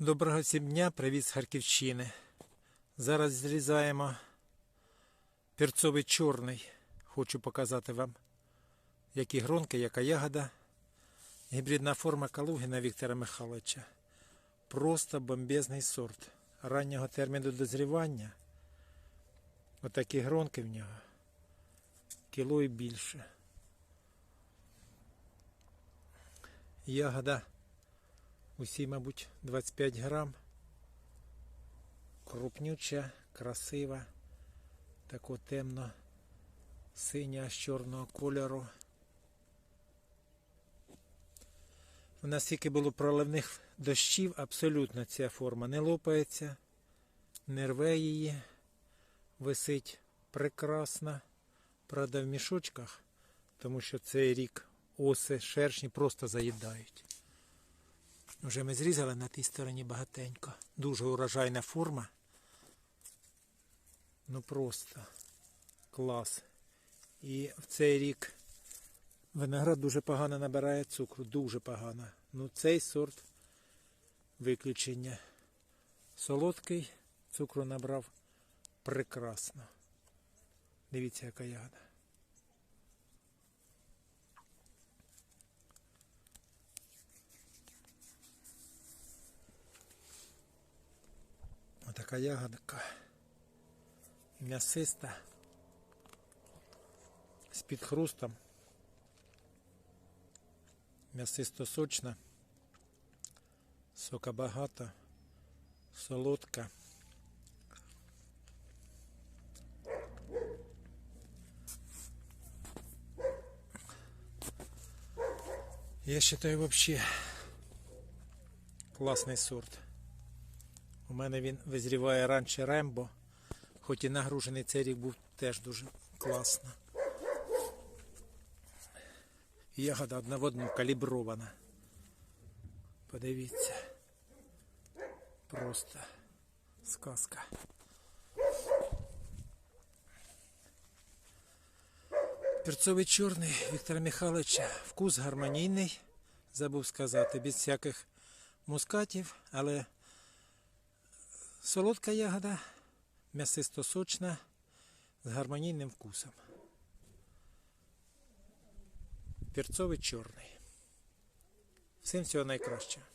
Доброго всім дня, привіт з Харківщини. Зараз зрізаємо перцовий чорний. Хочу показати вам, які гронки, яка ягода. Гібридна форма Калугіна Віктора Михайловича. Просто бомбезний сорт. Раннього терміну дозрівання. Отакі гронки в нього. Кіло і більше. Ягода Усі, мабуть, 25 грам. Крупнюча, красива, тако темно, синя з чорного кольору. У нас тільки було проливних дощів, абсолютно ця форма не лопається, не рве її, висить прекрасно. Правда, в мішочках, тому що цей рік оси, шершні просто заїдають. Вже ми зрізали на тій стороні багатенько. Дуже урожайна форма. Ну просто клас. І в цей рік виноград дуже погано набирає цукру, дуже погано. Ну цей сорт виключення. Солодкий, цукру набрав прекрасно. Дивіться, яка ягода. Отака ягодка. М'ясиста. З під хрустом. М'ясисто сочна. Сока багато. Солодка. Я вважаю вообще класний сорт. У мене він визріває раніше Рембо, хоч і нагружений цей рік був теж дуже класно. Ягода одна в одну калібрована. Подивіться. Просто сказка. Перцовий чорний Віктора Михайловича. Вкус гармонійний, забув сказати, без всяких мускатів, але Солодка ягода, м'ясисто сочна, з гармонійним вкусом. Перцовий чорний. Всім всього найкращого.